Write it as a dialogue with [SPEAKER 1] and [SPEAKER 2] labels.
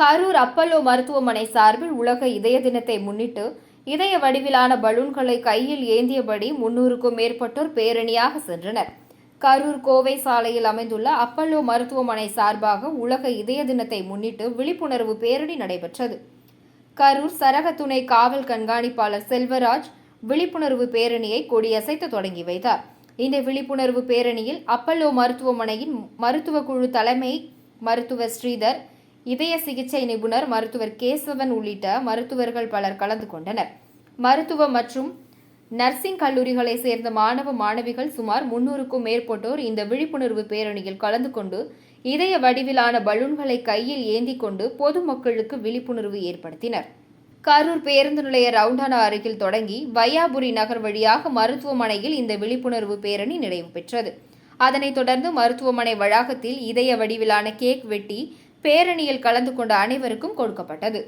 [SPEAKER 1] Karur Apollo மருத்துவமனை சார்பில் உலக இதய தினத்தை முன்னிட்டு இதய வடிவிலான பலூன்களை கையில் ஏந்தியபடி முன்னூறுக்கும் மேற்பட்டோர் பேரணியாக சென்றனர். கரூர் கோவை சாலையில் அமைந்துள்ள அப்பல்லோ மருத்துவமனை சார்பாக உலக இதய தினத்தை முன்னிட்டு விழிப்புணர்வு பேரணி நடைபெற்றது. கரூர் சரக துணை காவல் கண்காணிப்பாளர் செல்வராஜ் விழிப்புணர்வு பேரணியை கொடியசைத்து தொடங்கி வைத்தார். இந்த விழிப்புணர்வு பேரணியில் அப்பல்லோ மருத்துவமனையின் மருத்துவ குழு தலைமை மருத்துவர் ஸ்ரீதர் இதய சிகிச்சை நிபுணர் மருத்துவர் கேசவன் உள்ளிட்ட மருத்துவர்கள் பலர் கலந்து கொண்டனர். மருத்துவ மற்றும் நர்சிங் கல்லூரிகளை சேர்ந்த மாணவ மாணவிகள் சுமார் முன்னூறுக்கும் மேற்பட்டோர் இந்த விழிப்புணர்வு பேரணியில் கலந்து கொண்டு இதய வடிவிலான பலூன்களை கையில் ஏந்தி கொண்டு பொதுமக்களுக்கு விழிப்புணர்வு ஏற்படுத்தினர். கரூர் பேருந்து நிலைய ரவுண்டானா அருகில் தொடங்கி வையாபுரி நகர் வழியாக மருத்துவமனையில் இந்த விழிப்புணர்வு பேரணி நிறைவு பெற்றது. அதனைத் தொடர்ந்து மருத்துவமனை வளாகத்தில் இதய வடிவிலான கேக் வெட்டி பேரணியில் கலந்து கொண்ட அனைவருக்கும் கொடுக்கப்பட்டது.